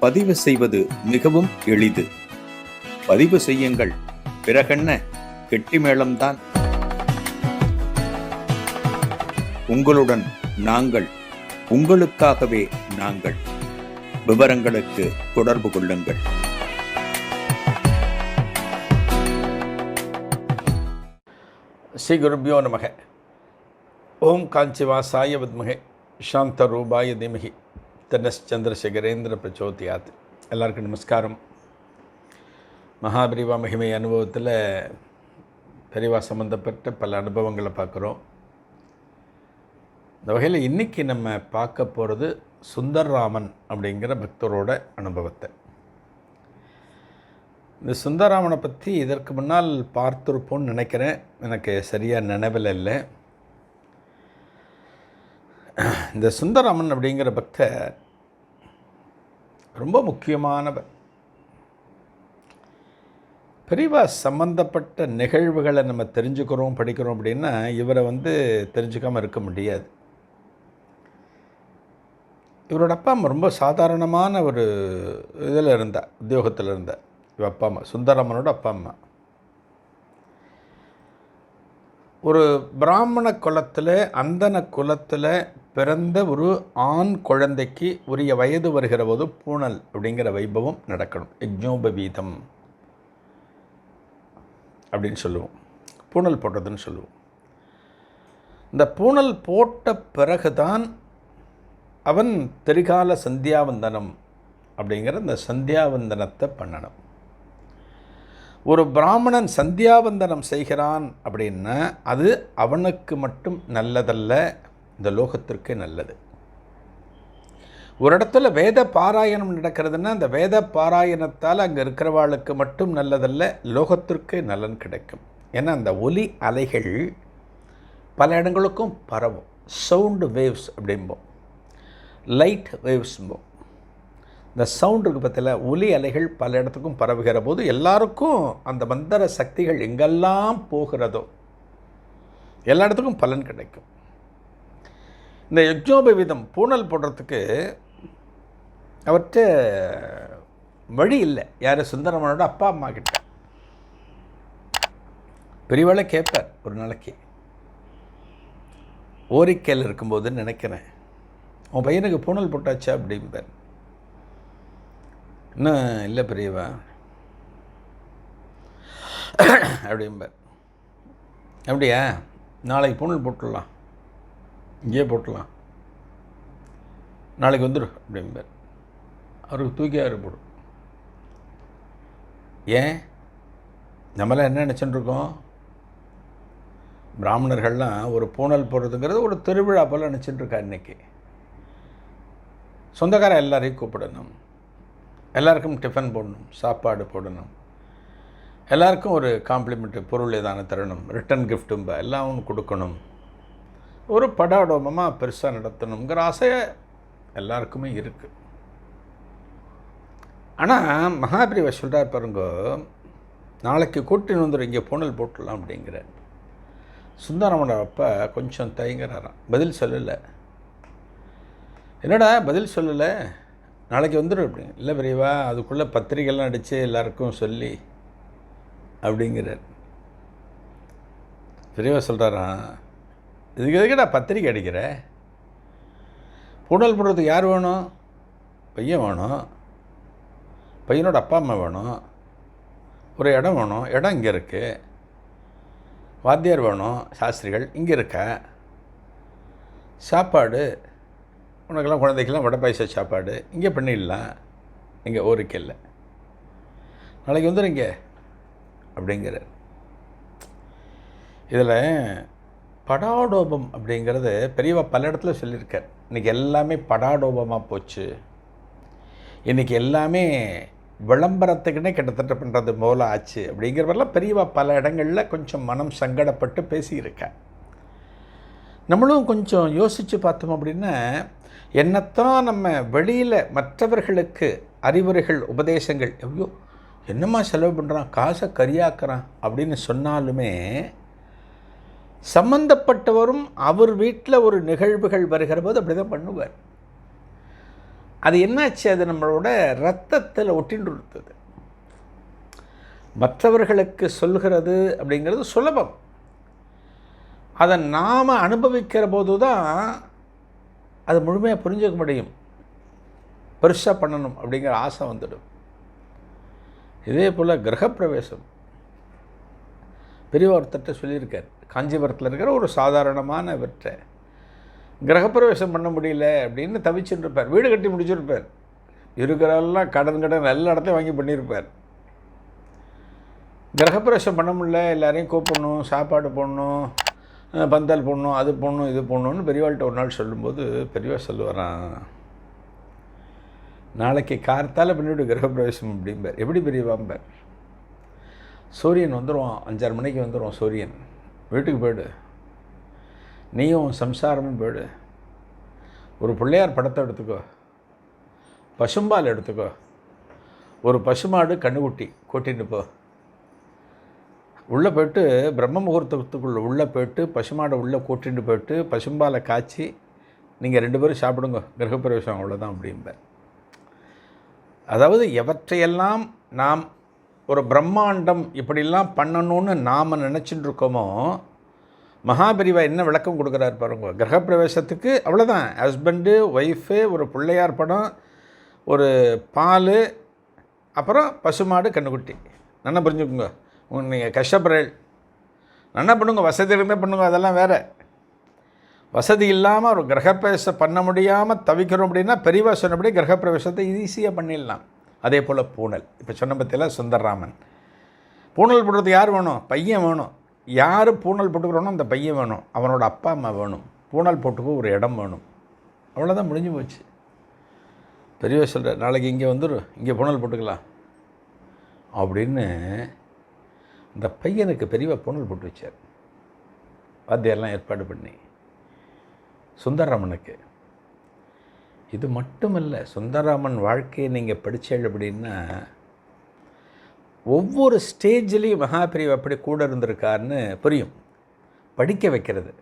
பதிவு செய்வது மிகவும் எளிது. பதிவு செய்யுங்கள். பிறகென்ன? கெட்டி மேளம்தான். உங்களுடன் நாங்கள் உங்களுக்காகவே நாங்கள். விவரங்களுக்கு தொடர்பு கொள்ளுங்கள். ஸ்ரீ குருபியோ நமக. ஓம் காஞ்சிவாசாய வித்மகே. சாந்த ரூபாய தீமகி. தனஸ் சந்திரசேகரேந்திர பிரச்சோதியாத். எல்லாருக்கும் நமஸ்காரம். மகாபிரிவா மகிமை அனுபவத்தில் பெரிவா சம்மந்தப்பட்ட பல அனுபவங்களை பார்க்குறோம். இந்த வகையில் இன்றைக்கி நம்ம பார்க்க போகிறது சுந்தர்ராமன் அப்படிங்கிற பக்தரோட அனுபவத்தை. இந்த சுந்தராமனை பற்றி இதற்கு முன்னால் பார்த்துருப்போம்னு நினைக்கிறேன். எனக்கு சரியாக நினைவில் இல்லை. இந்த சுந்தரமன் அப்படிங்கிற பக்தர் ரொம்ப முக்கியமானவர். பெரியவா சம்பந்தப்பட்ட நிகழ்வுகளை நம்ம தெரிஞ்சுக்கிறோம் படிக்கிறோம் அப்படின்னா இவரை வந்து தெரிஞ்சுக்காமல் இருக்க முடியாது. இவரோட அப்பா அம்மா ரொம்ப சாதாரணமான ஒரு இதில் இருந்தார் உத்தியோகத்தில் இருந்தார். இவ அப்பா அம்மா சுந்தரமனோட அப்பா அம்மா. ஒரு பிராமண குலத்தில் அந்தன குலத்தில் பிறந்த ஒரு ஆண் குழந்தைக்கு உரிய வயது வருகிற போது பூணல் அப்படிங்கிற வைபவம் நடக்கணும். யஜ்னோபவீதம் அப்படின்னு சொல்லுவோம். பூணல் போட்டதுன்னு சொல்லுவோம். இந்த பூணல் போட்ட பிறகுதான் அவன் திரிகால சந்தியாவந்தனம் அப்படிங்கிற இந்த சந்தியாவந்தனத்தை பண்ணணும். ஒரு பிராமணன் சந்தியாவந்தனம் செய்கிறான் அப்படின்னா அது அவனுக்கு மட்டும் நல்லதல்ல இந்த லோகத்திற்கே நல்லது. ஒரு இடத்துல வேத பாராயணம் நடக்கிறதுன்னா அந்த வேத பாராயணத்தால் அங்கே இருக்கிறவாளுக்கு மட்டும் நல்லதல்ல லோகத்திற்கே நலன் கிடைக்கும். ஏன்னா அந்த ஒலி அலைகள் பல இடங்களுக்கும் பரவும். சவுண்டு வேவ்ஸ் அப்படிம்போம். லைட் வேவ்ஸ்ம்போம் இந்த சவுண்டுக்கு இருக்குது பற்றில ஒலி அலைகள் பல இடத்துக்கும் பரவுகிற போது எல்லாருக்கும் அந்த மந்திர சக்திகள் எங்கெல்லாம் போகிறதோ எல்லா இடத்துக்கும் பலன் கிடைக்கும். இந்த யஜ்ஞோபவிதம் பூனல் போடுறதுக்கு அவற்ற வழி இல்லை. யார்? சுந்தரமனோட அப்பா அம்மா கிட்ட. பெரியவாளை கேட்பார் ஒரு நாளைக்கு. ஓரிக்கையில் இருக்கும்போதுன்னு நினைக்கிறேன். உன் பையனுக்கு பூனல் போட்டாச்சா அப்படிம்பார். இன்னும் இல்லை பெரியவா. அப்படிம்பார் அப்படியா? நாளைக்கு பூனல் போட்டுடலாம். இங்கேயே போட்டுடலாம். நாளைக்கு வந்துடும் அப்படிம்பார் அவருக்கு தூக்கி அவரு போடும் ஏன்? நம்மளாம் என்ன நினச்சிட்டுருக்கோம்? பிராமணர்கள்லாம் ஒரு பூனல் போடுறதுங்கிறது ஒரு திருவிழா போல் நினச்சிட்டுருக்கா இன்றைக்கி சொந்தக்காரன் எல்லாரையும் கூப்பிடணும். எல்லாருக்கும் டிஃபன் போடணும் சாப்பாடு போடணும். எல்லாருக்கும் ஒரு காம்ப்ளிமெண்ட்டு பொருள் ஏதான தரணும் ரிட்டன் கிஃப்ட்டும் எல்லாம் கொடுக்கணும். ஒரு படாடோமமாக பெருசாக நடத்தணுங்கிற ஆசையை எல்லாருக்குமே இருக்குது ஆனால் மகாபிரிவை சொல்கிறார் பாருங்க நாளைக்கு கூட்டின்னு வந்துடும் இங்கே போனல் போட்டுடலாம் அப்படிங்கிற சுந்தரமோட அப்பா கொஞ்சம் தயங்குறாராம் பதில் சொல்லலை. என்னடா பதில் சொல்லலை? நாளைக்கு வந்துடும் அப்படி இல்லை பெரியவா அதுக்குள்ளே பத்திரிக்கைலாம் அடித்து எல்லாருக்கும் சொல்லி அப்படிங்கிறார். பெரியவா சொல்கிறாராம் இதுக்கு எதுக்குடா பத்திரிக்கை அடிக்கிற? பூடல் போடுறதுக்கு யார் வேணும்? பையன் வேணும். பையனோட அப்பா அம்மா வேணும். ஒரு இடம் வேணும். இடம் இங்கே இருக்குது வாத்தியார் வேணும். சாஸ்திரிகள் இங்கே இருக்க? சாப்பாடு உனக்கெல்லாம் குழந்தைக்கெல்லாம் வடை பாயச சாப்பாடு. இங்கே பண்ணிடலாம். இங்கே ஊருக்கு இல்லை. நாளைக்கு வந்துடுங்க அப்படிங்கிறார். இதில் படாடோபம் அப்படிங்கிறது பெரியவா பல இடத்துல சொல்லியிருக்கார். இன்றைக்கி எல்லாமே படாடோபமாக போச்சு. இன்றைக்கி எல்லாமே விளம்பரத்துக்குன்னே கிட்டத்தட்ட பண்ணுறது போல ஆச்சு அப்படிங்கிறவரெல்லாம் பெரியவா பல இடங்களில் கொஞ்சம் மனம் சங்கடப்பட்டு பேசியிருக்கேன் நம்மளும் கொஞ்சம் யோசித்து பார்த்தோம் அப்படின்னா என்னத்தான் நம்ம வெளியில் மற்றவர்களுக்கு அறிவுரைகள் உபதேசங்கள் எவ்வளோ என்னம்மா செலவு பண்ணுறான் காசை கரியாக்குறான் அப்படின்னு சொன்னாலுமே சம்பந்தப்பட்டவரும் அவர் வீட்டில் ஒரு நிகழ்வுகள் வருகிற போது அப்படி தான் பண்ணுவார். அது என்னாச்சு? அது நம்மளோட ரத்தத்தில் ஒட்டின்று இருந்தது. மற்றவர்களுக்கு சொல்கிறது அப்படிங்கிறது சுலபம். அதை நாம் அனுபவிக்கிற போது தான் அது முழுமையாக புரிஞ்சுக்க முடியும். பெருசாக பண்ணணும் அப்படிங்கிற ஆசை வந்துடும். இதே போல் கிரகப்பிரவேசம். பெரியவர் ஒருத்தர்கிட்ட சொல்லியிருக்கார். காஞ்சிபுரத்தில் இருக்கிற ஒரு சாதாரணமான வெற்ற கிரகப்பிரவேசம் பண்ண முடியல அப்படின்னு தவிச்சுட்டு இருப்பார் வீடு கட்டி முடிச்சிருப்பார். இருக்கிறெல்லாம் கடன் கடன் எல்லா இடத்தையும் வாங்கி பண்ணியிருப்பார். கிரகப்பிரவேசம் பண்ண முடியல எல்லாரையும் கூப்பிடணும் சாப்பாடு போடணும் பந்தல் போடணும் அது போடணும் இது போடணும்னு பெரியவாள்கிட்ட ஒரு நாள் சொல்லும்போது பெரியவா சொல்லுவாரான் நாளைக்கு கார்த்தால் பண்ணிவிட்டு கிரகப்பிரவேசம் அப்படிம்பார். எப்படி பெரியவாம்பார்? சூரியன் வந்துடுவான் அஞ்சாறு மணிக்கு வந்துடுவான் சூரியன். வீட்டுக்கு போயிடு. நீயும் சம்சாரமும் போயிடு. ஒரு பிள்ளையார் படத்தை எடுத்துக்கோ. பசும்பால் எடுத்துக்கோ. ஒரு பசுமாடு கண்ணுக்குட்டி கூட்டின்னு போ. உள்ளே போயிட்டு பிரம்ம முகூர்த்தத்துக்குள்ளே உள்ளே போயிட்டு பசுமாடை உள்ளே கூட்டிட்டு போயிட்டு பசும்பாலை காய்ச்சி நீங்கள் ரெண்டு பேரும் சாப்பிடுங்க கிரகப்பிரவேசம் அவ்வளோதான் அப்படிம்பார். அதாவது எவற்றையெல்லாம் நாம் ஒரு பிரம்மாண்டம் இப்படிலாம் பண்ணணும்னு நாம் நினச்சிட்டு இருக்கோமோ என்ன விளக்கம் கொடுக்குறாரு பாருங்க கிரகப்பிரவேசத்துக்கு அவ்வளோதான் ஹஸ்பண்டு ஒய்ஃபு ஒரு பிள்ளையார் படம் ஒரு பால் அப்புறம் பசுமாடு கண்ணுக்குட்டி நல்லா புரிஞ்சுக்கோங்க. நீங்கள் கஷ்டப்படுறேன் நல்லா பண்ணுங்க வசதி இருந்தால் பண்ணுங்க அதெல்லாம் வேறு. வசதி இல்லாமல் ஒரு கிரகப்பிரவேசம் பண்ண முடியாமல் தவிக்கிறோம் அப்படின்னா பெரியவா சொன்னபடி கிரகப்பிரவேசத்தை ஈஸியாக பண்ணிடலாம். அதே போல் பூனல். இப்போ சொன்ன பற்றியெல்லாம் சுந்தரராமன். பூனல் போடுறதுக்கு யார் வேணும்? பையன் வேணும். யார் பூனல் போட்டுக்கிறோனோ அந்த பையன் வேணும். அவனோட அப்பா அம்மா வேணும். பூனல் போட்டுக்க ஒரு இடம் வேணும். அவ்வளோதான் முடிஞ்சு போச்சு. பெரியவா சொல்கிற நாளைக்கு இங்கே வந்துடும் இங்கே பூனல் போட்டுக்கலாம். அப்படின்னு இந்த பையனுக்கு பெரியவா பொண்ணல் போட்டு வச்சார். வாத்தியாரெல்லாம் ஏற்பாடு பண்ணி. சுந்தரராமனுக்கு. இது மட்டுமல்ல சுந்தரராமன் வாழ்க்கையை நீங்கள் படித்தீங்க அப்படின்னா ஒவ்வொரு ஸ்டேஜ்லேயும் மகாபிரிவு அப்படி கூட இருந்திருக்காருன்னு புரியும். படிக்க வைக்கிறது.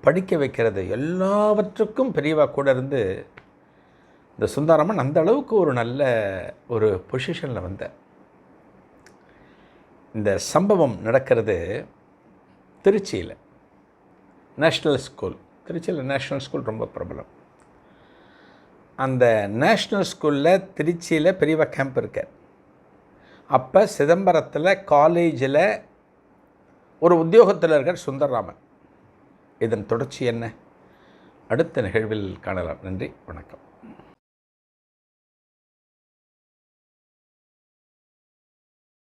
படிக்க வைக்கிறது எல்லாவற்றுக்கும் பெரியவா கூட இருந்து இந்த சுந்தரராமன் அந்த அளவுக்கு ஒரு நல்ல ஒரு பொசிஷனில் வந்தார். இந்த சம்பவம் நடக்கிறது திருச்சியில். நேஷ்னல் ஸ்கூல் திருச்சியில் நேஷ்னல் ஸ்கூல் ரொம்ப பிரபலம். அந்த நேஷ்னல் ஸ்கூலில் திருச்சியில் பெரியவா கேம்ப் இருக்கார் அப்போ சிதம்பரத்தில் காலேஜில் ஒரு உத்தியோகத்தில் இருக்கார் சுந்தரராமன். இதன் தொடர்ச்சி என்ன? அடுத்த நிகழ்வில் காணலாம். நன்றி. வணக்கம்.